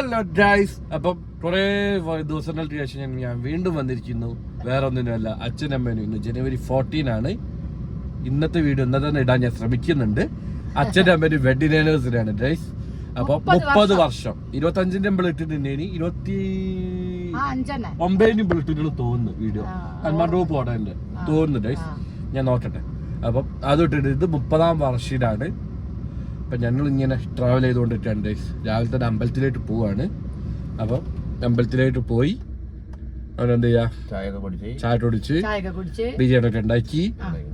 Hello guys അപ്പം കുറേ ദിവസങ്ങൾക്ക് ശേഷം ഞാൻ വീണ്ടും വന്നിരിക്കുന്നു. വേറെ ഒന്നിനുമല്ല അച്ഛനും അമ്മേനും ഇന്ന് ജനുവരി ഫോർട്ടീൻ ആണ്. ഇന്നത്തെ വീഡിയോ ഇന്നത്തെ തന്നെ ഇടാൻ ഞാൻ ശ്രമിക്കുന്നുണ്ട്. അച്ഛന്റെ അമ്മേനും വെഡിങ് ആനിവേഴ്സറി ആണ് ഗൈസ് അപ്പൊ മുപ്പത് വർഷം. ഇരുപത്തി അഞ്ചിന്റെ നമ്മൾ ഇട്ടിട്ടുണ്ടേനി ഇരുപത്തി ഒമ്പതിനും ഇട്ടിട്ടുള്ള തോന്നുന്നു വീഡിയോ. കന്മാണ്ടോ പോടാൻ തോന്നുന്നു ഗൈസ് ഞാൻ നോക്കട്ടെ. അപ്പം അത് ഇട്ടിട്ട് ഇത് മുപ്പതാം വർഷത്തിലാണ് അപ്പം ഞങ്ങൾ ഇങ്ങനെ ട്രാവൽ ചെയ്തുകൊണ്ടിരിക്കുകയാണ് ഡേയ്സ് രാവിലെ തന്നെ അമ്പലത്തിലേക്ക് പോവാണ്. അപ്പം അമ്പലത്തിലേക്ക് പോയി അവനെന്ത് ചെയ്യാ? ചായ കുടിച്ച്. ബിരിയാണി ഒക്കെ ഉണ്ടാക്കി.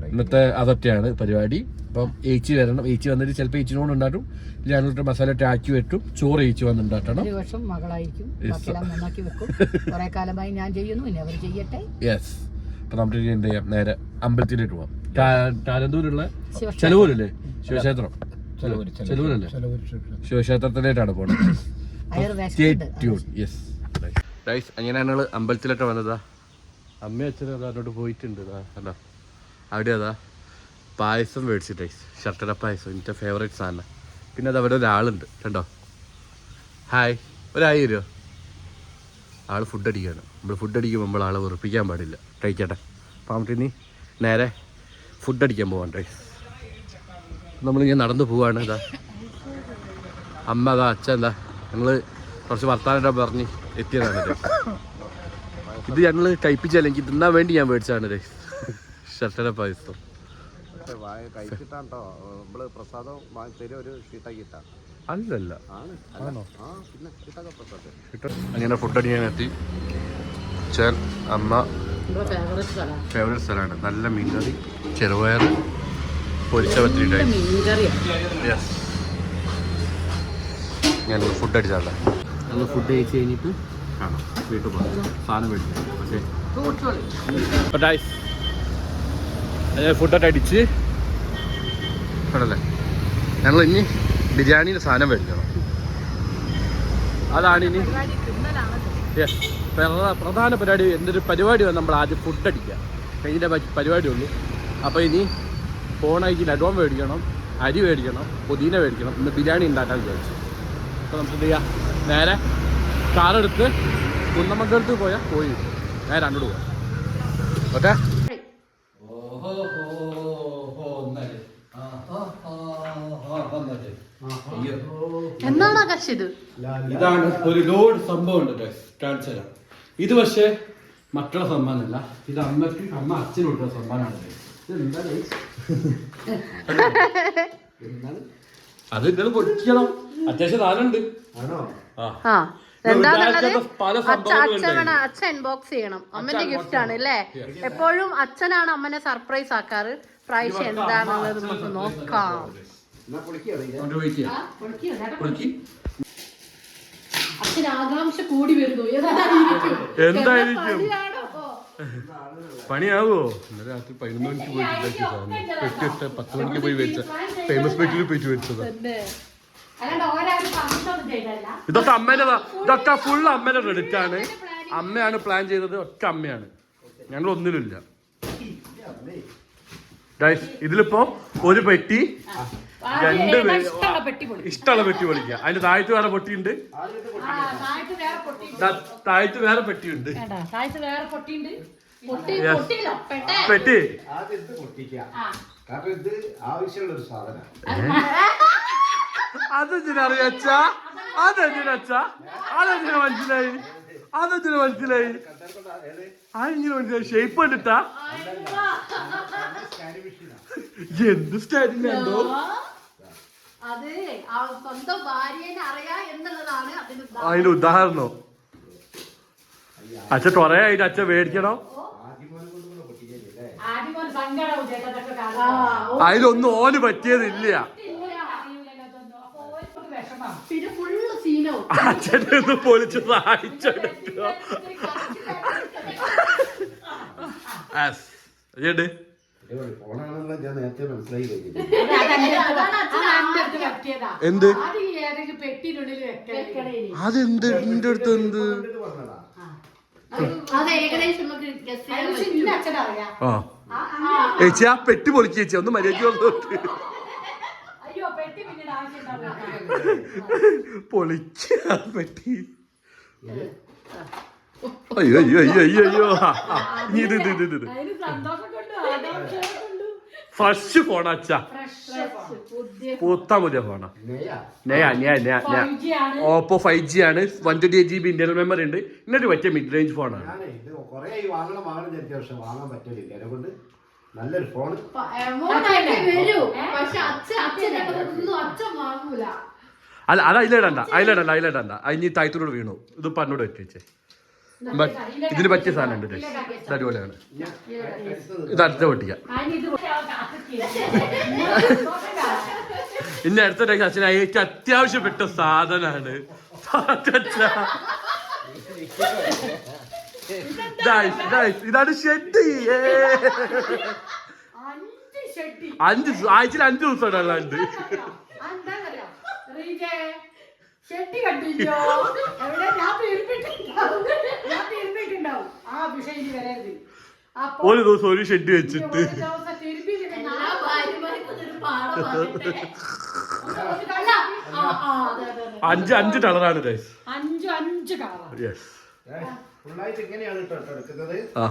ഇന്നത്തെ അതൊക്കെയാണ് പരിപാടി. അപ്പം ഏച്ചി വരണം. ഏച്ചി വന്നിട്ട് ചിലപ്പോൾ ഏച്ചിനോട് ഉണ്ടാക്കും ഞാനോട്ട് മസാല ഒക്കെ ആക്കി വെട്ടും ചോറ് ഏച്ചി വന്നുണ്ടാക്കണം ഒരു വർഷം മകളായിരിക്കും. Yes. ബാക്കിയെല്ലാം നന്നാക്കി വെക്കും. കുറെ കാലമായി ഞാൻ ചെയ്യുന്നു. ഇനി ചെയ്യട്ടെ. യെസ് അപ്പം നമുക്ക് ഇനി എന്ത് ചെയ്യാം? നേരെ അമ്പലത്തിലേക്ക് പോവാം. കാലന്തൂരുള്ള. ചെലവൂരല്ലേ? ശിവക്ഷേത്രം. ചെലവൂരല്ലേ? ശിവക്ഷേത്രത്തിലേക്കാണ്. യെസ് ഗൈസ് അങ്ങനെ ഞങ്ങൾ അമ്പലത്തിലൊക്കെ വന്നതാ? അമ്മ അച്ഛനും അതോട്ട് അങ്ങോട്ട് പോയിട്ടുണ്ട്. അല്ല കണ്ടോ? അവിടെ അതാ പായസം മേടിച്ചു ഗൈസ് ശർക്കര പായസം. എന്റെ ഫേവറേറ്റ് സാധനം. പിന്നെ അത് അവിടെ ഒരാളുണ്ട്. കണ്ടോ? ഹായ് ഒരായി വരുമോ ആൾ ഫുഡ് അടിക്കുകയാണ്. നമ്മൾ ഫുഡ് അടിക്കുമ്പോൾ നമ്മൾ ആളെ വെറുപ്പിക്കാൻ പാടില്ല. കഴിക്കട്ടെ. അപ്പം നമുക്ക് ഇനി നേരെ ഫുഡ് അടിക്കാൻ പോവാൻ ഗൈസ് നമ്മളിങ്ങനെ നടന്നു പോവാണ് ഇതാ. അമ്മ അതാ അച്ഛൻ എന്താ ഞങ്ങൾ കുറച്ച് വർത്താനം പറഞ്ഞ് എത്തിയതാണ് ഇത്. ഞങ്ങൾ കഴിപ്പിച്ചല്ലെങ്കിൽ തിന്നാൻ വേണ്ടി ഞാൻ മേടിച്ചാണ് രേ ഷർട്ടന പായസം. വായ കഴിച്ചിട്ടാട്ടോ നമ്മൾ പ്രസാദം വാങ്ങി തരും ഒരു ഷീട്ടാക്കിട്ടാ അല്ലല്ല. ആണ്. ആ പിന്നെ ഷീട്ടാക്ക പ്രസാദം. അങ്ങനെ ഫുഡ് അടിക്കാൻ എത്തി. അച്ഛൻ അമ്മ. ഫേവറേറ്റ് സ്ഥലമാണ്. നല്ല മീൻകറി ചെറുപയർ പൊരിച്ച പത്തിരി ഞാൻ ഫുഡ് അടിച്ചാട്ടെ. ഞങ്ങൾ ഫുഡ് കഴിച്ച് കഴിഞ്ഞിട്ട് കാണാം. വീട്ടിൽ പോകാം. സാധനം മേടിക്കാം ഓക്കെ കളി. ഫുഡൊക്കെ അടിച്ച്. ആണല്ലേ? ഞങ്ങൾ ഇനി ബിരിയാണിയുടെ സാധനം മേടിക്കണം. അതാണ് ഇനി. യെസ് പ്രധാന പരിപാടി എന്റെ ഒരു പരിപാടി വന്ന് നമ്മൾ ആദ്യം ഫുഡ് അടിക്കുക. കഴിഞ്ഞ പരിപാടിയുള്ളൂ. പരിപാടി ഉള്ളൂ അപ്പോൾ ഇനി ഫോണായിക്ക് അഡ്വാൻ മേടിക്കണം അരി മേടിക്കണം പുതിന മേടിക്കണം ഇന്ന് ബിരിയാണി ഉണ്ടാക്കാൻ വിചാരിച്ചു. അപ്പോൾ നമുക്ക് എന്ത് ചെയ്യാം? നേരെ കാറെടുത്ത് കുന്നമംഗലത്ത് പോയാൽ പോയി. നേരെ അങ്ങോട്ട് പോകാം ഓക്കെ? എന്നാണ് ആകാശ് ഇത് ഇതാണ് ഒരു ലോഡ് സംഭവം ഉണ്ട്. കാണിച്ചു തരാം ഇത് പക്ഷേ മക്കളുടെ സമ്മാനമല്ല. ഇത് അമ്മയ്ക്ക് അമ്മ അച്ഛനും കൊടുക്കുന്ന സമ്മാനമാണ് അത് ഇന്നലെ പൊട്ടിക്കണം അത്യാവശ്യം നാലുണ്ട്. ആണോ? ആ. അച്ഛൻ ഇൻബോക്സ് ചെയ്യണം. അമ്മന്റെ ഗിഫ്റ്റ് ആണ് അല്ലേ? എപ്പോഴും അച്ഛനാണ് അമ്മനെ സർപ്രൈസ് ആക്കാറ്. പ്രൈസ് എന്താണെന്നുള്ളത് നമുക്ക് നോക്കാം. അച്ഛൻ ആകാംക്ഷ കൂടി വരുന്നു? എന്തായിരിക്കും? പണിയാവോ? ഇന്നലെ രാത്രി പതിനൊന്ന് മണിക്ക് പോയിട്ട് ഉണ്ടാക്കിയ സാധനം. പെട്ടിട്ട് പത്ത് മണിക്ക് പോയി വെച്ച ഫേമസ് പെറ്റിൽ പോയിട്ട് വെച്ചതാ. തന്നെ. അല്ലാണ്ട് ഒരാളും പറഞ്ഞിട്ടൊന്നും ചെയ്തതല്ല. ഇതൊക്കെ അമ്മേന്റെ ഇതൊക്കെ ഫുൾ അമ്മേന്റെ ക്രെഡിറ്റ് ആണ്. അമ്മയാണ് പ്ലാൻ ചെയ്തത് ഒറ്റ അമ്മയാണ്. ഞങ്ങൾ ഒന്നിലുമില്ല. ഇതിലിപ്പോ ഒരു പെട്ടി രണ്ട് ഇഷ്ടമുള്ള പെട്ടി പൊളിക്കുക അതിന്റെ താഴത്ത് വേറെ പൊട്ടിയുണ്ട്. ആ, താഴത്ത് വേറെ പൊട്ടിയുണ്ട്. പൊട്ടി അതെന്തിനറിയാച്ച ഇത് പൊട്ടിക്കാം ആ. കാരണം ഇത് ആവശ്യമുള്ള ഒരു സാധനം അതെന്തിനാ അറിയാച്ചാ അതെന്തിനാ അച്ഛാ? അതെന്തിനാ മനസ്സിലായി? അതെന്തിനാ മനസ്സിലായി? അതെങ്ങനെ മനസ്സിലായി? ഷേപ്പ് കണ്ടിട്ടാ? എന്ത് സ്റ്റാൻഡിങ് ഉണ്ടോ അത് ആ സ്വന്തം ഭാര്യനെ അറിയാ എന്നുള്ളതാണ് അതിന് ഉദാഹരണം. അതിന്റെ ഉദാഹരണം? അച്ഛൻ കൊറേ ആയിട്ട് അച്ഛ മേടിക്കണോ. അതിലൊന്നും ഓന് പറ്റിയതില്ല. പിന്നെ ഫുള്ള് സീനാവും അച്ഛനെ ഒന്ന് പൊളിച്ച് സഹായിച്ചെടുക്കുക ഫോണാണെന്നുള്ള ഞാൻ നേരത്തെ മനസ്സിലായി കഴിഞ്ഞില്ല എന്ത്? അതെന്ത്? എന്റെ അടുത്ത് എന്ത്? ആ. ചേച്ചി ആ പെട്ടി പൊളിക്ക് ചേച്ചി. ഒന്ന് മര്യാദ വന്നു അയ്യോ പെട്ടി പിന്നീട് ആവശ്യം പൊളിക്കാൻ പറ്റി. അയ്യോ അയ്യോ അയ്യോ അയ്യോ ഇത് ഇത് ഇത് ഇത് ഫ്രഷ് ഫോണാ അച്ഛാ. പുതിയ പുത്താ പുതിയ ഫോണാ നെയ്യാ? നയാ നയാ നയാ നയാ 5G ആണ്. ഓപ്പോ ഫൈവ് ജി ആണ്. വൺ ട്വന്റി എയ്റ്റ് ജി ബി ഇന്റർണൽ മെമ്മറി ഉണ്ട്. ഇന്നൊരു പറ്റിയ മിഡ് റേഞ്ച് ഫോണാണ് നല്ലൊരു ഫോൺ അല്ല അത് അതിലിടണ്ട അതിലിടണ്ട അതിലിടണ്ട. അതിന് തായത്തോട് വീണു. ഇത് പന്നോട് വെച്ചേ ബട്ട് ഇതിന് പറ്റിയ സാധനം ഉണ്ട് ഇത്. അടിപൊളിയാണ്. ഇത് അടുത്ത പൊട്ടിക്കാം. ഇനി അടുത്ത ടൈം അച്ഛൻ അയച്ച അത്യാവശ്യപ്പെട്ട സാധനമാണ് ഇതാണ് ഷെഡ് അഞ്ച് ആഴ്ചയിൽ അഞ്ച് ദിവസം എന്താന്നറിയോ ഷെട്ടി കണ്ടില്ലോ എവിടെ ഞാൻ തീർപ്പിട്ടുണ്ടാവും ആ വിഷയം ഇനി വരരുത്. അപ്പൊ ഒരു ദിവസം ഒരു ഷെഡ് വെച്ചിട്ട്. അഞ്ച് അഞ്ച് കളറാണ് അഞ്ച് അഞ്ച് കളറാണ് യെസ് ഫുള്ളായിട്ട് ഇങ്ങനെയാണ് കേട്ടോ കേട്ടോ എടുക്കുന്നത്. ആ.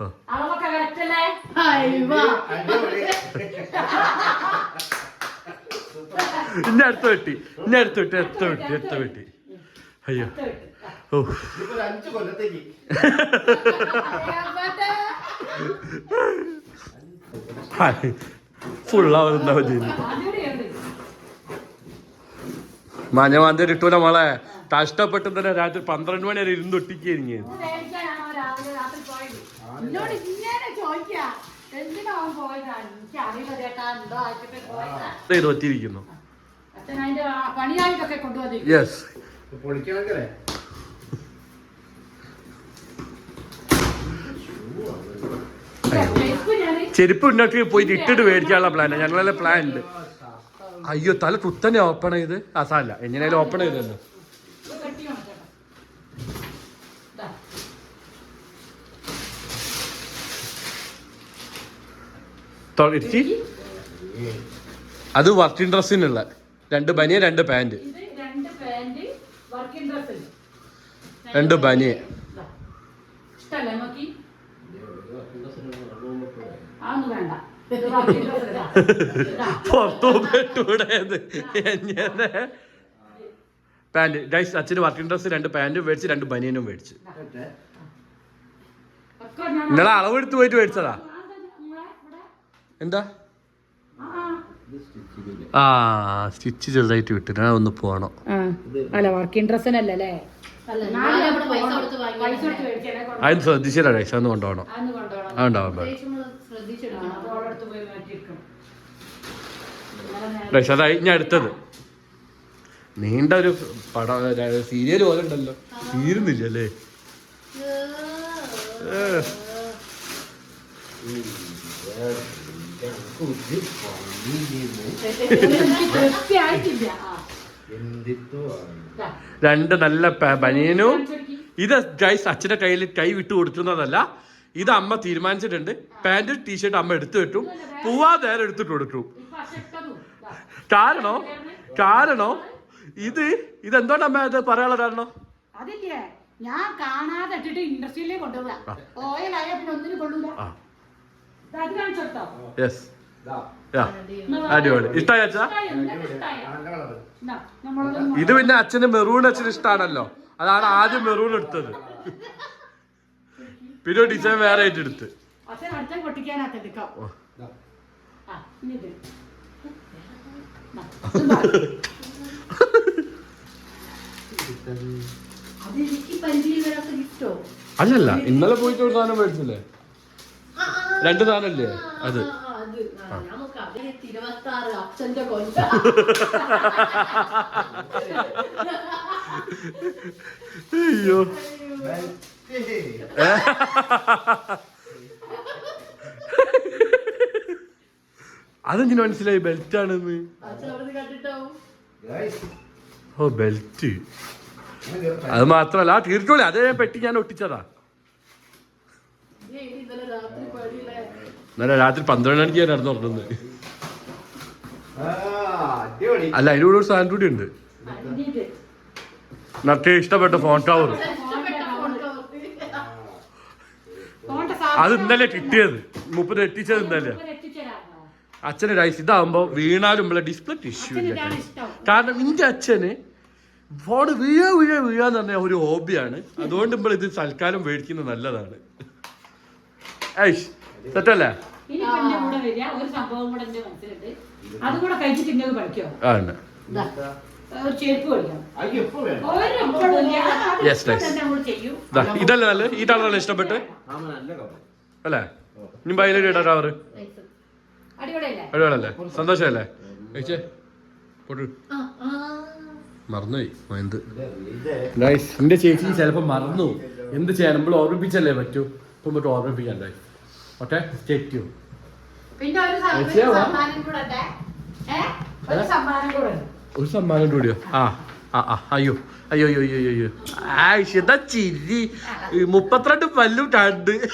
അളവൊക്കെ കറക്റ്റല്ലേ ഇന്ന അടുത്ത വെട്ടി ഇന്ന അടുത്ത വെട്ടി അടുത്ത വെട്ടി അടുത്ത വെട്ടി. അയ്യോ. ഓ ഫുള്ളാവുന്നുണ്ടാവും ചെയ്തു അടിപൊളിയുണ്ട് മഞ്ഞമാന്തി കിട്ടൂല മോളെ. കഷ്ടപ്പെട്ട് തന്നെ രാത്രി പന്ത്രണ്ട് മണി വരെ ഇരുന്നൊട്ടിക്കുകയായിരുന്നു ഇത് മേടിക്കാനാണോ രാവിലെ രാത്രി പോയത്? എന്നോട് ഇങ്ങനെ ചോദിക്കാ. എന്തിനാ അവൻ പോയതാണ്? എനിക്കറിയില്ല ചേട്ടാ, എന്തോ ആയിട്ടൊക്കെ പോയതാ. ഇത് ഒത്തിരിക്കുന്നു അച്ഛൻ അതിന്റെ ആ പണിയായിട്ടൊക്കെ കൊണ്ടുവന്നിരിക്കും. യെസ് ചെരുപ്പ് ഉണ്ടാക്കി പോയിട്ട് ഇട്ടിട്ട് മേടിക്കാനുള്ള പ്ലാനാണ് ഞങ്ങളെ പ്ലാൻ ഉണ്ട്. അയ്യോ തല കുത്തനെ ഓപ്പൺ ചെയ്ത്. അസാല എങ്ങനെയാലും എങ്ങനെയായാലും ഓപ്പൺ ചെയ്തല്ലോ ഇത് കെട്ടി ഉണക്കണം. ദാ. തൊഴിച്ച് അത് വർക്കിംഗ് ഡ്രസ്സിനുള്ള രണ്ട് ബനിയ രണ്ട് പാന്റ് രണ്ട് ബനിയ. പുറത്തു പെട്ടൂടേത് എങ്ങനെ? ഗൈസ് അച്ഛന് വർക്കിംഗ് ഡ്രസ്സ് രണ്ട് പാന്റും മേടിച്ച് രണ്ട് ബനിയനും മേടിച്ച്. നിങ്ങളെ അളവെടുത്ത് പോയിട്ട് മേടിച്ചതാ ആ, ദാ, നിങ്ങളെ ഇവിടെ. എന്താ? ആ, സ്റ്റിച്ച് ചെറുതായിട്ട് വിട്ടു ഞാൻ ഒന്ന് പോകണം അല്ല വർക്കിംഗ് ഡ്രസ്സിനല്ലേ അല്ലേ അതിന് ശ്രദ്ധിച്ചില്ല അന്ന് കൊണ്ടുപോകണം. അതുണ്ടാവും അത് ഗൈസ് അതായി ഞാൻ അടുത്തത്. നീണ്ട ഒരു പടം സീരിയൽ പോലെ ഉണ്ടല്ലോ. തീരുന്നില്ല അല്ലേ ഏ. രണ്ട് നല്ല ബനിയനും. ഇത് ജൈസ് അച്ഛന്റെ കയ്യിൽ കൈ വിട്ടു കൊടുക്കുന്നതല്ല ഇത് അമ്മ തീരുമാനിച്ചിട്ടുണ്ട്. പാന്റ് ടീഷർട്ട് അമ്മ എടുത്തു കിട്ടും നേരെ എടുത്തിട്ട് കൊടുക്കും കാരണോ? കാരണോ? ഇത് ഇതെന്തുകൊണ്ട് അമ്മ അത് പറയാനുള്ള കാരണം? ഞാൻ കാണാതെ ഇട്ടിട്ട് ഇൻഡസ്ട്രിയിലേ കൊണ്ടുപോകാം ഓയിലായ പിന്നെ ഒന്നിനും കൊള്ളൂല. ദാ, അത് കാണിച്ചെടുത്തോ യെസ് അടിപൊളി. ഇഷ്ടായ അച്ഛാ? ഇതാ, പിന്നെ അച്ഛന് മെറൂൺ അച്ഛന് ഇഷ്ടമാണല്ലോ അതാണ് ആദ്യം മെറൂൺ എടുത്തത്. പിന്നെ ഡിസൈൻ വേറെ ആയിട്ട് എടുത്ത്. അല്ലല്ല ഇന്നലെ പോയിട്ട് ഒരു സാധനം മേടിച്ചില്ലേ? രണ്ട് സാധനല്ലേ? അത്. അത് നമുക്ക് ഇരുപത്തി ആറ് അച്ഛന്റെ കൊല്ല അയ്യോ. അതെന്തിനു അതെങ്ങനെ മനസ്സിലായി ബെൽറ്റ് ആണെന്ന് ഓ ബെൽറ്റ്. അത് മാത്രല്ല ആ തീർച്ചയായും അതേ പെട്ടി ഞാൻ ഒട്ടിച്ചതാ. ഇന്നലെ രാത്രി പണിയില്ലേ എന്നാലും രാത്രി പന്ത്രണ്ട് മണിക്ക് ഞാൻ നടന്നു ഉറങ്ങുന്നത് അടിപൊളി. അല്ല അതിന്റെ കൂടെ ഒരു സാധനം കൂടി ഉണ്ട്. നട്ടേ ഇഷ്ടപ്പെട്ട ഫോൺ ടവർ അത് ഇന്നലെ കിട്ടിയത്. മുപ്പത് എത്തിച്ചത് ഇന്നലെ. അച്ഛന് റൈസ് ഇതാവുമ്പോ വീണാലും ഡിസ്പ്ലേ ടിഷ്യൂ ഇല്ല? കാരണം എന്റെ അച്ഛന് ഫോൺ വീഴ വീഴ വീഴാന്ന് പറഞ്ഞ ഒരു ഹോബിയാണ് അതുകൊണ്ട് നമ്മൾ ഇത് തൽക്കാലം മേടിക്കുന്നത് നല്ലതാണ്. ഐഷ് സെറ്റല്ലേ ഒരു സംഭവം കൂടെ എന്റെ മനസ്സിലുണ്ട്. അതും കൂടെ കഴിച്ചിട്ട് ഇങ്ങനെ പഠിക്കോ ദാ, ഇതല്ലേ നല്ല ഈ കളറല്ലേ ഇഷ്ടപ്പെട്ട്? അല്ലേ? ഇനി ബൈലൊരു ഇടാ കവറ് അടിപൊളിയല്ലേ? അടിപൊളിയല്ലേ? സന്തോഷമല്ലേ? കഴിച്ചേ പൊട്ടു. ആ, ആ. മറന്നുപോയി എന്ത് ഇത് ഗൈസ് എന്റെ ചേച്ചി ചിലപ്പോ മറന്നു. എന്ത് ചെയ്യാൻ? നമ്മൾ ഓർമ്മിപ്പിച്ചല്ലേ പറ്റൂ? ഇപ്പൊ ഓർമ്മിപ്പിക്കാൻ ഓർമ്മിപ്പിക്കണ്ടേ ഓക്കെ സ്റ്റേറ്റ് പിന്നെ ഒരു? സമ്മാനം കൂടെ ഒരു സമ്മാനം കൂടെ. ഒരു സമ്മാനം കൂടിയോ? ആ ആ ആ അയ്യോ അയ്യോ അയ്യോ അയ്യോ അയ്യോ. ആയിഷ് എന്താ ചിരി. മുപ്പത്തിരണ്ട് പല്ലും കണ്ട്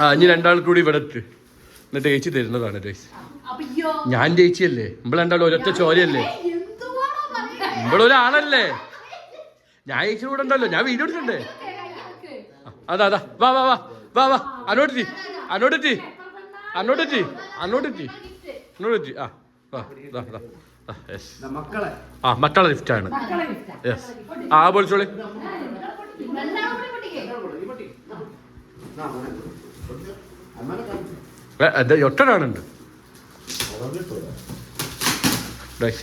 ആ ഇനി രണ്ടാൾ കൂടി ഇവിടെ എന്നിട്ട് ചേച്ചി തരുന്നതാണ് ഗൈസ്. ഞാൻ ചേച്ചിയല്ലേ നമ്മൾ രണ്ടാളും ഒരൊറ്റ ചോരയല്ലേ? ഇമ്പളൊരാളല്ലേ ഞാൻ ചേച്ചി കൂടെ ഉണ്ടല്ലോ. ഞാൻ വീഡിയോ എടുക്കണ്ടേ അതാ അതാ. വാ വാ വാ. വാ വാ. അനോട്ടെത്തി അനോട് അനോട്ടെത്തി അനോട് അനോട്ടെത്തി ആ വാ ദാ ദാ. ആ വാ മക്കളെ. ആ മക്കളെ ലിഫ്റ്റ് ആണ്. മക്കളെ gift ആ. യെസ്. ആ പൊളിച്ചോളി. രണ്ടാളും അത് ഒട്ടനാണുണ്ട്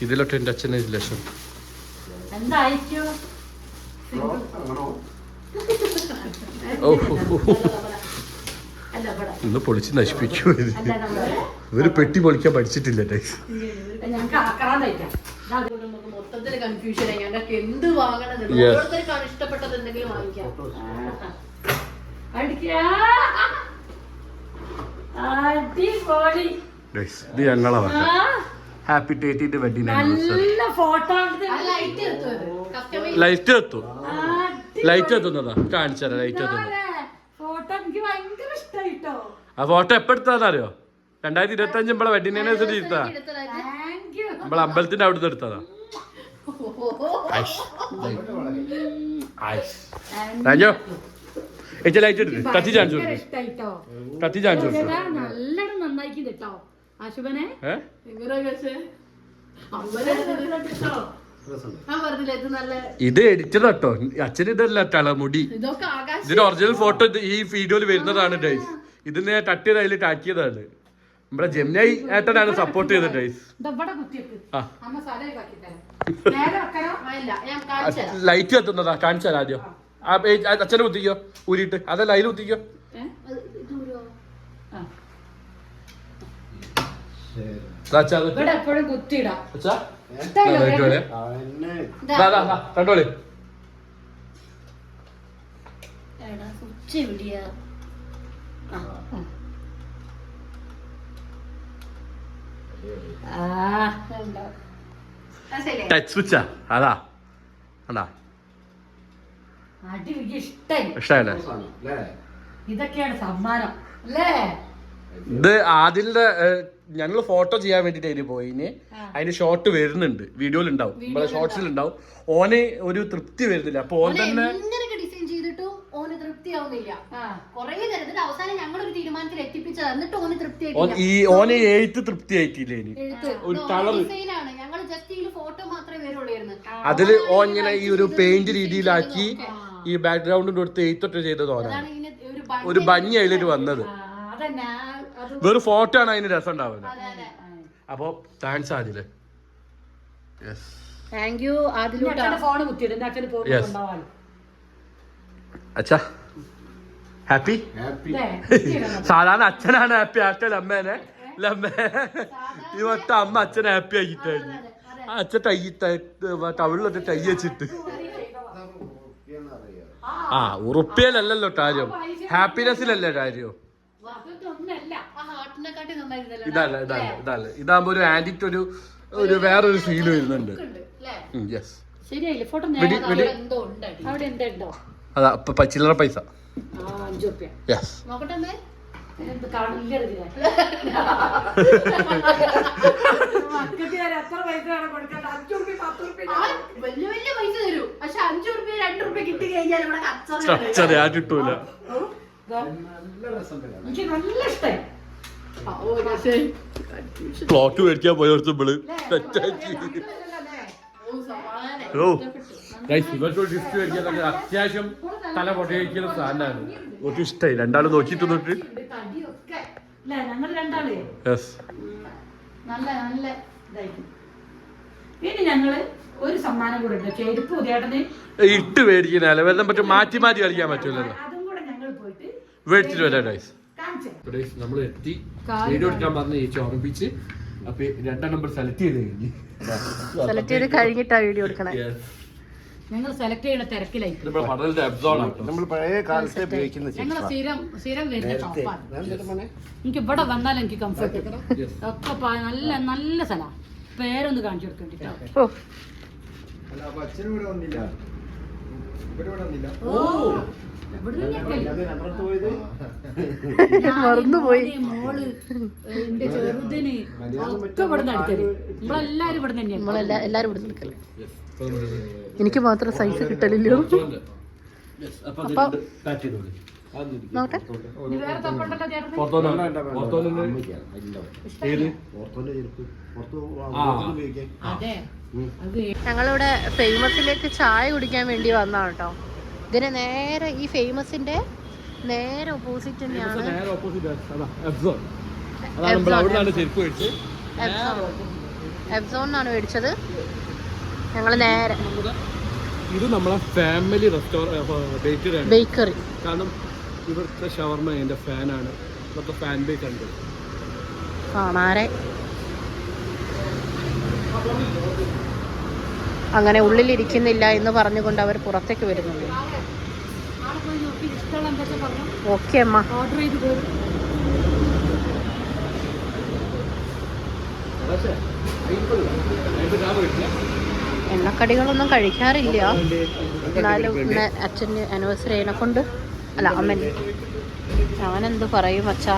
ഇതിലൊട്ട് എന്റെ അച്ഛനെ ലക്ഷം. ഇന്ന് പൊളിച്ച് നശിപ്പിച്ചു ഇത്. ഇവർ പെട്ടി പൊളിക്കാൻ പഠിച്ചിട്ടില്ല ടൈസ് ഞങ്ങൾക്ക് ആക്രാന്തയിക്കാം നമുക്ക് മൊത്തത്തിൽ കൺഫ്യൂഷൻ ആയി. ഞങ്ങൾക്ക് എന്ത് വാങ്ങണം Yes. ഓരോരുത്തർക്കാണ് ഇഷ്ടപ്പെട്ടത് എന്തെങ്കിലും വാങ്ങിക്കാം. ഇത് ഞങ്ങളാ ഹാപ്പി ടേറ്റിന്റെ വെഡിങ് ആനിവേഴ്സറി നല്ല ഫോട്ടോ ലൈറ്റ് എത്തും ലൈറ്റ് എത്തും ലൈറ്റ് എത്തുന്നതാ കാണിച്ചാ ലൈറ്റ് എത്തുന്നത് ആ ഫോട്ടോ എപ്പോ എടുത്താന്നറിയോ രണ്ടായിരത്തി ഇരുപത്തി അഞ്ച് നമ്മളെ വെഡിങ് ആനിവേഴ്സറി എടുത്താ നമ്മളെ അമ്പലത്തിന്റെ അവിടുന്ന് എടുത്തതാ. ഐഷ്. ഏച്ചി ലൈറ്റ് എടുത്ത് കത്തി ചാൻസ് ഇഷ്ടായിട്ടോ? കത്തി ചാൻസ് കൊടുത്തു നല്ലോണം നന്നാക്കി കേട്ടോ ഇത് നല്ല ഇത് എഡിറ്റഡ് കേട്ടോ അച്ഛൻ ഇതല്ല തളമുടി ഇതൊക്കെ ആകാശം. ഇതിന്റെ ഒറിജിനൽ ഫോട്ടോ ഈ വീഡിയോയിൽ വരുന്നതാണ് ഡൈസ് ഇതിന് തട്ടിയത് അതിൽ ടാക്കിയതാണ് നമ്മുടെ ജെമിനായി ഏട്ടനാണ് സപ്പോർട്ട് ചെയ്തത് ഡൈസ് ലൈറ്റ് കത്തുന്നതാ കാണിച്ചാൽ ആദ്യം. അച്ഛനെ കുത്തിക്കോ ഊരിയിട്ട്. അതല്ല അതിൽ കുത്തിക്കോ. കണ്ടോളി. ടച്ച് സ്വിച്ചാ അതാ. കണ്ടാ? ഇഷ്ടായി. ഇഷ്ടമല്ലേ അല്ലേ? ഇതൊക്കെയാണ് സമ്മാനം അല്ലേ? ഇത് ആദിലിന്റെ ഞങ്ങൾ ഫോട്ടോ ചെയ്യാൻ വേണ്ടിട്ട് അതിന് പോയിന് അതിന്റെ ഷോർട്ട് വരുന്നുണ്ട്. വീഡിയോയിൽ ഉണ്ടാവും. നമ്മളെ ഷോർട്സിൽ ഉണ്ടാവും. ഓന് ഒരു തൃപ്തി വരുന്നില്ല. അപ്പൊ ഓൻ ഓനെ തന്നെ ഡിസൈൻ ചെയ്തിട്ടും ഓന് തൃപ്തിയാവുന്നില്ല. കൊറേ നേരത്തിന്റെ അവസാനം ഞങ്ങളൊരു തീരുമാനത്തിൽ എത്തിപ്പിച്ചത്. എന്നിട്ട് ഓന് ഓൻ തൃപ്തിയായിട്ടില്ല ഈ ഓന് എഴുത്ത് തൃപ്തി. ആയിട്ടില്ല ഒരു colour. ഡിസൈനാണ് ഞങ്ങൾ ജസ്റ്റ് ഈ ഫോട്ടോ മാത്രമേ അതിൽ ഓൻ ഇങ്ങനെ ഈ ഒരു പെയിന്റ് രീതിയിലാക്കി ഈ ബാക്ക്ഗ്രൗണ്ടിന്റെ അടുത്ത് എയ്ത്തൊട്ട് ചെയ്തത് അതാണ് ഇങ്ങനെ ഒരു ഭംഗി- അതിലേക്ക് വന്നത്. വെറും ഫോട്ടോ ആണ് അതിന് രസം ഉണ്ടാവുന്നത്. അപ്പൊ thanks Adil. Yes thank you അച്ഛാ ഹാപ്പി സാധാരണ അച്ഛനാണ് ഹാപ്പി ആക്കൽ അമ്മേനെ ഈ വട്ട അമ്മ അച്ഛനെ ഹാപ്പി ആയിട്ട് അച്ഛൻ ടൈ ടവിളിലൊക്കെ ടൈ വെച്ചിട്ട്. ആ. ഉറുപ്പിയലല്ലോ കാര്യം. ഹാപ്പിനെസ്സിലല്ലേ കാര്യം? ഇതല്ല ഇതല്ല ഇതല്ല. ഇതാകുമ്പോ ഒരു ആന്റിറ്റ് ഒരു ഒരു വേറൊരു ഫീൽ വരുന്നുണ്ട്. യെസ് അതാ ചില്ലറ പൈസ. യെസ് വലിയ വലിയ പൈസ തരൂ. പക്ഷെ അഞ്ചു റുപ്യ രണ്ട് റുപ്യ കിട്ടി കഴിഞ്ഞാൽ ഇവിടെ കച്ചറ ചച്ചറി ആ കിട്ടൂല. എനിക്ക് നല്ല ഇഷ്ടമായി ക്ലോക്ക് മേടിക്കാൻ പോയോർത്ത് ഇവൾ. ഓ സമാധാനം ഓ. ഗൈസ് ഇവർക്ക് ഗിഫ്റ്റ് മേടിക്കാൻ അത്യാവശ്യം തല പൊട്ടിയിരിക്കുന്ന സാധനമാണ്. ഒട്ടും ഇഷ്ടമായി രണ്ടാളും നോക്കിയിട്ട് തൊട്ട് തടിയൊക്കെ അല്ലേ ഞങ്ങൾ രണ്ടാളേ യെസ് നല്ല നല്ല ഇതായിരിക്കും. ഇനി ഞങ്ങൾ ഒരു സമ്മാനം കൂടെ ഉണ്ട്. ചെരുപ്പ് ഉദയേട്ടന് ഇട്ട് മേടിക്കുന്നല്ല വെള്ളം പറ്റും മാറ്റി മാറ്റി കളിക്കാൻ പറ്റൂലല്ലോ. അതും കൂടെ ഞങ്ങൾ പോയിട്ട് മേടിച്ചിട്ട് വരാം നമ്മൾ എത്തി. വീഡിയോ എടുക്കാൻ പറഞ്ഞ ചേച്ചി ഓർമ്മിപ്പിച്ച് അപ്പൊ രണ്ടാം നമ്പർ സെലക്ട് ചെയ്ത് കഴിഞ്ഞു. സെലക്ട് ചെയ്ത് കഴിഞ്ഞിട്ടാ വീഡിയോ എടുക്കണേ. ഞങ്ങൾ സെലക്ട് ചെയ്യുന്ന തിരക്കിലായി നമ്മൾ പഴയ കാലത്തെ ഉപയോഗിക്കുന്ന ഞങ്ങൾ സ്ഥിരം സ്ഥിരം വരുന്ന ടോപ്പാണ് എനിക്ക് ഇവിടെ വന്നാൽ എനിക്ക് കംഫർട്ട് ഒക്കെ പ- നല്ല നല്ല സ്ഥല. പേരൊന്ന് കാണിച്ചു കൊടുക്കണ്ടിട്ടോ. ഓ. മറന്നുപോയി. മോൾ എന്റെ ചെറുതിന് ഒക്കെ ഇവിടെ അടുത്തത് നമ്മളെല്ലാരും ഇവിടെ തന്നെയാണ് നമ്മളെല്ലാ എല്ലാരും ഇവിടെ നിൽക്കല്ലേ എനിക്ക് മാത്രം സൈസ് കിട്ടലില്ലോ അപ്പൊ നോട്ടെ ഞങ്ങളിവിടെ ഫേമസിലേക്ക് ചായ കുടിക്കാൻ വേണ്ടി വന്നാണ് കേട്ടോ ഇതിന് നേരെ ഈ ഫേമസിന്റെ നേരെ ഓപ്പോസിറ്റ് തന്നെയാണ് എബ്സോണിനാണ് മേടിച്ചത്. ഞങ്ങൾ നേരെ. ഇത് നമ്മളെ ഫാമിലി റെസ്റ്റോറന്റ് ബേക്കറി കാരണം ഇവിടുത്തെ ഷവർമ എന്റെ ഫാനാണ് ഇവിടുത്തെ ഫാൻ ബേക്ക് ഉണ്ട് കാണാറെ. അങ്ങനെ ഉള്ളിലിരിക്കുന്നില്ല എന്ന് പറഞ്ഞുകൊണ്ട് അവർ പുറത്തേക്ക് വരുന്നുണ്ട് ആളെ പോയി നോക്കി ഇഷ്ടമുള്ള എന്താ വെച്ചാൽ പറഞ്ഞു ഓക്കെ അമ്മ. ഓർഡർ ചെയ്ത് എണ്ണക്കടികളൊന്നും കഴിക്കാറില്ല. എന്നാലും ഇന്ന് അച്ഛന് ആനിവേഴ്സറി അതിനെ കൊണ്ട്. അല്ല അമ്മൻ. അവനെന്ത് പറയും അച്ഛാ?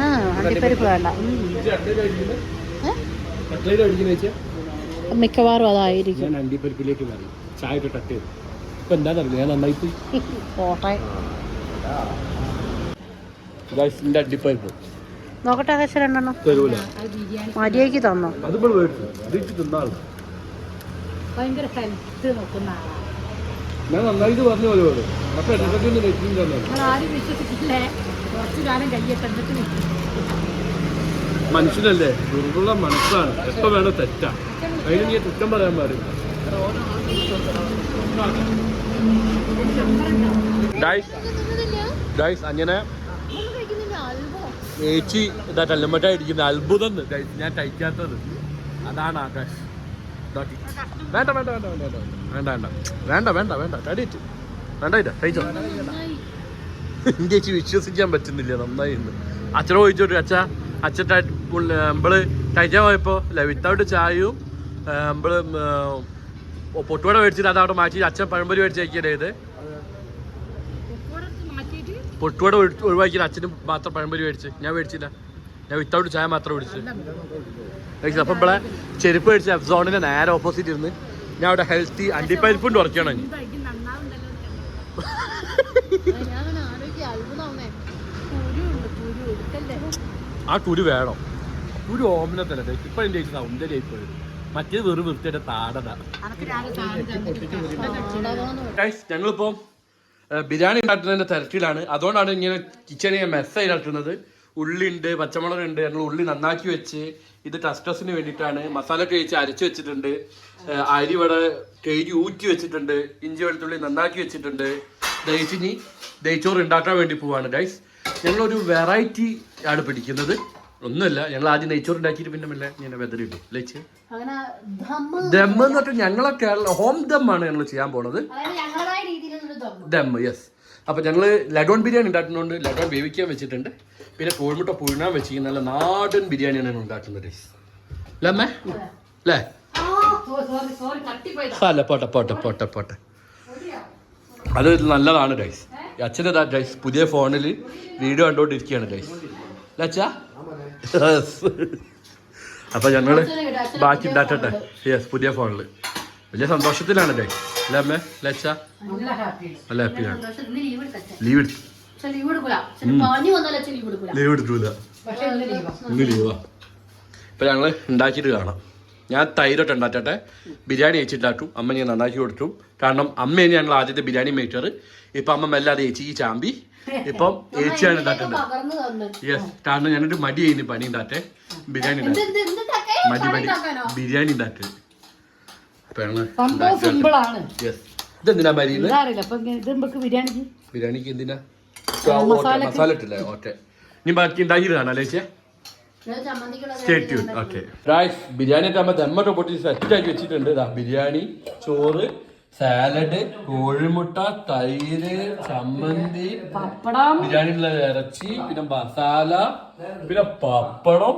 ആ അണ്ടിപ്പരിപ്പ് വേണ്ട. മിക്കവാറും അതായിരിക്കും. ഞാൻ അണ്ടിപ്പരിപ്പിലേക്ക് മാറി ചായ ഒക്കെ ടട്ട് ചെയ്തു. ഇപ്പൊ എന്താണെന്നറിയില്ല ഞാൻ നന്നായി പോയി പോട്ടെ നോക്കട്ടെ ആകാശം രണ്ടെണ്ണം. തരൂല. മര്യാദയ്ക്ക് തന്നോ? മേടിച്ചു ഇതിട്ട് തിന്നാൾ ഭയങ്കര ഹെൽത്ത് നോക്കുന്ന ആളാണ് ഞാൻ നന്നായിട്ട് പറഞ്ഞു പോലെ പോലെ അപ്പൊ ഇടയ്ക്കൊക്കെ ഒന്ന് നെറ്റിയും തന്നെ നമ്മൾ ആരും വിശ്വസിച്ചില്ലേ കുറച്ചു കാലം കയ്യൊക്കെ മനുഷ്യനല്ലേ? ദുർബല മനസ്സാണ്. എപ്പോ വേണോ തെറ്റാ. അതിന് നീ കുറ്റം പറയാൻ പാടില്ല. ഗൈസ് അങ്ങനെ ചേച്ചി ഇതാ കല്ലുമ്മട്ട ഇരിക്കുന്ന അത്ഭുതം. ഞാൻ കഴിക്കാത്തത് അതാണ് ആകാശ്. വേണ്ട. വേണ്ട വേണ്ട വേണ്ട വേണ്ട വേണ്ട വേണ്ട. വേണ്ട വേണ്ട വേണ്ട. വേണ്ട വേണ്ട കഴിച്ചോ. ചേച്ചി വിശ്വസിക്കാൻ പറ്റുന്നില്ല നന്നായി ഇന്ന് അച്ഛനെ ചോദിച്ചോട്ട് അച്ഛ അച്ഛൻ നമ്മൾ കഴിക്കാൻ പോയപ്പോ അല്ല വിത്തൗട്ട് ചായയും നമ്മൾ പൊട്ടുവട മേടിച്ചിട്ട് അത് അവിടെ മാറ്റി അച്ഛൻ പഴംപൊരി മേടിച്ചേക്കിയത് ഇത്? പൊട്ടുവട ഒഴി- അച്ഛനും മാത്രം പഴംപൊരി മേടിച്ച്. ഞാൻ മേടിച്ചില്ല. ഞാൻ വിത്തൗട്ട് ചായ മാത്രം മേടിച്ചു കഴിച്ചു അപ്പം ഇവിടെ ചെരുപ്പ് മേടിച്ച എഫ്സോണിന്റെ നേരെ ഓപ്പോസിറ്റ് ഇരുന്ന് ഞാൻ അവിടെ ഹെൽത്തി അണ്ടിപ്പരിപ്പുണ്ട് കുരു എടുക്കല്ലേ ആ കുരു വേണം. കുരു ഓമനത്തല്ലേ? ഇപ്പൊ എന്റെ സൗന്ദര്യം ഇപ്പോഴും മറ്റേത് വെറും വൃത്തിയുടെ താടത ഞങ്ങളിപ്പോ ബിരിയാണി ഉണ്ടാക്കുന്നതിന്റെ തിരക്കിലാണ്. അതുകൊണ്ടാണ് ഇങ്ങനെ കിച്ചണിൽ ഞാൻ മെസ്സായി ഇടാക്കുന്നത് ഉള്ളി ഉണ്ട് പച്ചമുളക് ഉണ്ട് ഞങ്ങൾ ഉള്ളി നന്നാക്കി വെച്ച് ഇത് ടസ്റ്റസിന് വേണ്ടിയിട്ടാണ്. മസാല ഒക്കെ കഴിച്ച് അരച്ച് വെച്ചിട്ടുണ്ട്. അരി ഇവിടെ കഴുകി ഊറ്റി വെച്ചിട്ടുണ്ട്. ഇഞ്ചി വെളുത്തുള്ളി നന്നാക്കി വെച്ചിട്ടുണ്ട്. ദഹിച്ചിനി ദഹിച്ചോറ് ഉണ്ടാക്കാൻ വേണ്ടി പോവാണ് ഗൈസ് ഞങ്ങളൊരു വെറൈറ്റി ആണ് പിടിക്കുന്നത്. ഒന്നുമില്ല ഞങ്ങൾ ആദ്യം നെയ്ച്ചോറ് ഉണ്ടാക്കിയിട്ട് പിന്നെ മെല്ലെ ഇങ്ങനെ അങ്ങനെ ദമ്മ് ദം എന്ന് പറഞ്ഞാൽ ഞങ്ങളെ കേരള ഹോം ദം ആണ് ഞങ്ങൾ ചെയ്യാൻ പോണത്. ദം. യെസ് അപ്പൊ ഞങ്ങൾ ലഡോൺ ബിരിയാണി ഉണ്ടാക്കുന്നതുകൊണ്ട് ലഡോൺ വേവിക്കാൻ വെച്ചിട്ടുണ്ട്. പിന്നെ കോഴിമുട്ട പുഴുണാൻ വെച്ച് നല്ല നാടൻ ബിരിയാണിയാണ് ഉണ്ടാക്കുന്നത്. അല്ലേ പോട്ടെ പോട്ടെ പോട്ടെ പോട്ടെ. അത് നല്ലതാണ് ഡൈസ് അച്ഛന്റെ ഡൈസ് പുതിയ ഫോണിൽ വീഡിയോ കണ്ടുകൊണ്ടിരിക്കുകയാണ് ഡൈസ് അപ്പൊ ഞങ്ങൾ ബാക്കി ഉണ്ടാക്കട്ടെ. യെസ് പുതിയ ഫോണിൽ വലിയ സന്തോഷത്തിലാണ് അല്ലേ അല്ലേ അമ്മേ? ലച്ച? നല്ല ഹാപ്പി ഹാപ്പിയാണ് ലീവ് എടുത്തേ. ലീവ് എടുക്കൂല ഇന്ന് ലീവാ ഇന്ന് ലീവാ ഇപ്പൊ ഞങ്ങൾ ഉണ്ടാക്കിയിട്ട് കാണാം. ഞാൻ തൈരൊക്കെ ഉണ്ടാക്കട്ടെ. ബിരിയാണി അയച്ചിട്ടാക്കും അമ്മ ഞാൻ നന്നാക്കി കൊടുത്തു കാരണം അമ്മയാണ് ഞങ്ങൾ ആദ്യത്തെ ബിരിയാണി മേക്കർ ഇപ്പൊ അമ്മ മെല്ലാതെ ചേച്ചി ഈ ചാമ്പി ഇപ്പം ഏച്ചിയാണ് ഉണ്ടാക്കേണ്ടത് യെസ് കാരണം ഞാനൊരു മടി ചെയ്യുന്നു പണി ഉണ്ടാട്ടെ ബിരിയാണി മടി മടി. ബിരിയാണി ഉണ്ടാക്കി. അപ്പൊ ഞങ്ങൾ സിമ്പിൾ ആണ് യെസ് ഇതെന്തിനാ ബിരിയാണിക്ക് എന്തിനാ. മസാല ഇട്ടില്ലേ? ഓക്കെ. ഇനി ബാക്കി ഉണ്ടാക്കിയതാണോ ചേച്ചിയെ ഓക്കെ ഗായ്സ് ബിരിയാണി ഒക്കെ നമ്മൾ ദമ്മൊക്കെ പൊട്ടി സെറ്റാക്കി വെച്ചിട്ടുണ്ട്. ബിരിയാണി ചോറ് സാലഡ് കോഴിമുട്ട തൈര് ചമ്മന്തി പപ്പടം. ബിരിയാണിയിലുള്ള ഇറച്ചി പിന്നെ മസാല പിന്നെ പപ്പടം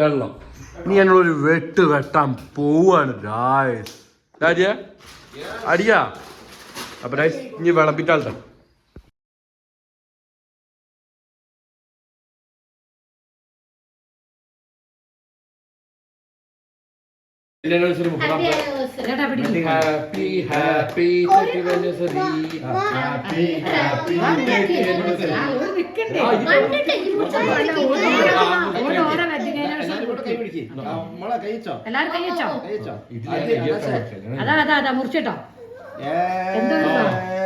വെള്ളം. ഇനി ഞങ്ങളൊരു വെട്ട് വെട്ടാൻ പോവാണ് അടിയാ. അപ്പൊ ഇനി വിളമ്പിട്ടാൽ ചേട്ടാ ഹാപ്പി ഹാപ്പി ഹാപ്പി ഹാപ്പി അതാ അതാ അതാ മുറിച്ചിട്ടോ എന്താ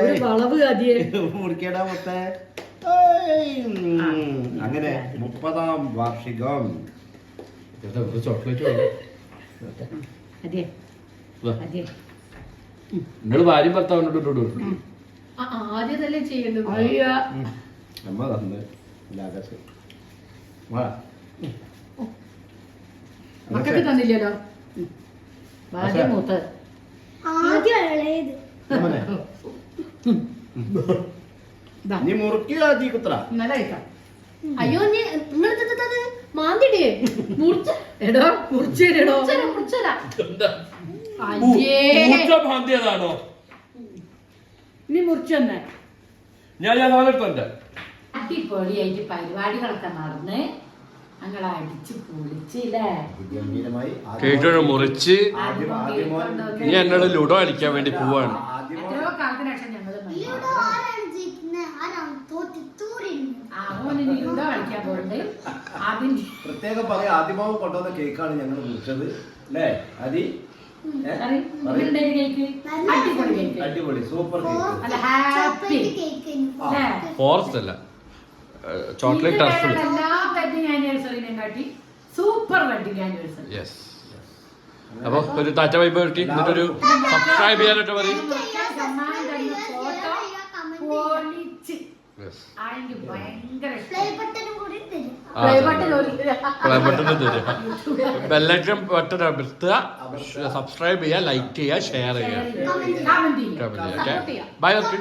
ഒരു വളവ് അതിയെ മുറിക്കടാ മൊത്തേ. അങ്ങനെ മുപ്പതാം വാർഷികം ചോക്ലേറ്റ് അതെ. അതെ. നിങ്ങൾ ഭാര്യ ഭർത്താവിനോട് ഇട്ടു ആദ്യം തന്നെ ചെയ്യേണ്ടത് അയ്യോ. തന്ന്. മക്കൾക്ക് തന്നില്ലല്ലോ? ഭാര്യ മൂത്ത്. നീ കുത്ര നിങ്ങൾ മാന്തിടേ. മുറിച്ച. എടോ മുറിച്ചിടോ മുറിച്ചല മുറിച്ചല അയ്യേ. ഭാന്തിയതാണോ നീ മുറിച്ചു തന്നെ ഞാൻ ഞാൻ അടിപൊളിയായിട്ട് പരിപാടികളൊക്കെ നടന്ന് ഞങ്ങൾ അടിച്ച് പൊളിച്ചില്ലേ? മുറിച്ച് ഇനി എന്നോട് ലുഡോ അടിക്കാൻ വേണ്ടി പോവാണ്. ആദ്യം മോൻ എത്രയോ കാലത്തിന് ശേഷം കളിക്കാൻ അതിന് പ്രത്യേകം പറയാം ആദ്യമാവ് കൊണ്ടുവന്ന കേക്കാണ് ഞങ്ങൾ വിളിച്ചത്. അല്ലേ? അതി ഏ? അറി, ഇങ്ങനെയുണ്ടൊരു കേക്ക്? അടിപൊളി കേക്ക്. അടിപൊളി സൂപ്പർ കേക്ക്. അല്ല ഹാപ്പി. ഫോറസ്റ്റ് അല്ല. ചോക്ലേറ്റ് ടർഫിൽ എല്ലാ വെഡിങ് ആനിവേഴ്സറിനെയും കാട്ടി സൂപ്പർ വെഡിങ് ആനിവേഴ്സറി യെസ് അപ്പൊ ഒരു താറ്റ വൈബ് കിട്ടി എന്നിട്ടൊരു സബ്സ്ക്രൈബ് ചെയ്യാനായിട്ട് പറയും. സമ്മാനം തരുന്ന ഫോട്ടോ പൊളിച്ച്. ബെല്ലൈക്കൺ ബട്ടൺ അമർത്തുക. സബ്സ്ക്രൈബ് ചെയ്യുക ലൈക്ക് ചെയ്യുക ഷെയർ ചെയ്യുക. Bye okay